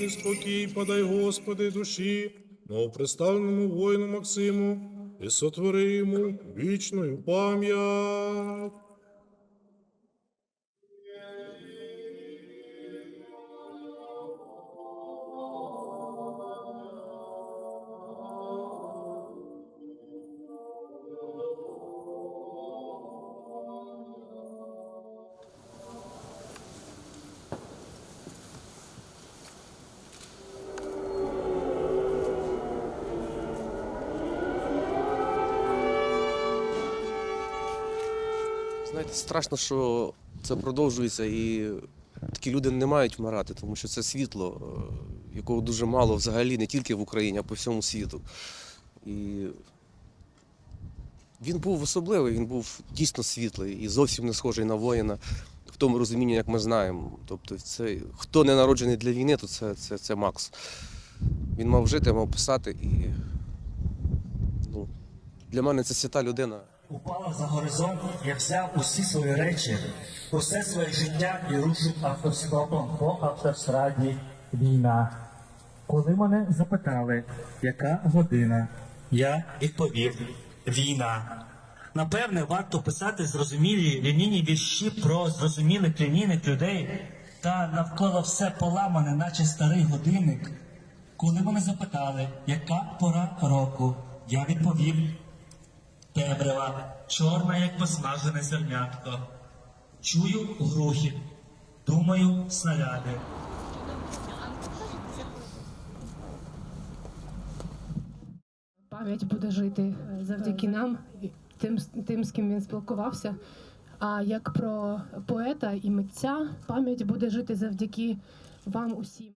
і спокій подай, Господи, душі, новоприставленому воїну Максиму, і сотвори йому вічною пам'ять. Знаєте, страшно, що це продовжується, і такі люди не мають вмирати, тому що це світло, е, якого дуже мало взагалі не тільки в Україні, а по всьому світу. І він був особливий, він був дійсно світлий і зовсім не схожий на воїна в тому розумінні, як ми знаємо. Тобто, це, хто не народжений для війни, то це, це, це Макс. Він мав жити, мав писати, і ну, для мене це свята людина. Упав за горизонт, я взяв усі свої речі, усе своє життя і рушив автостопом по автостраді війна. Коли мене запитали, яка година, я відповів війна. Напевне, варто писати зрозумілі лінійні вірші про зрозумілих лінійних людей, та навколо все поламане, наче старий годинник. Коли мене запитали, яка пора року, я відповів темрява, чорна, як посмажене зернятко. Чую грухіт, думаю снаряди. Пам'ять буде жити е, завдяки нам, тим, тим, з ким він спілкувався. А як про поета і митця, пам'ять буде жити завдяки вам усім.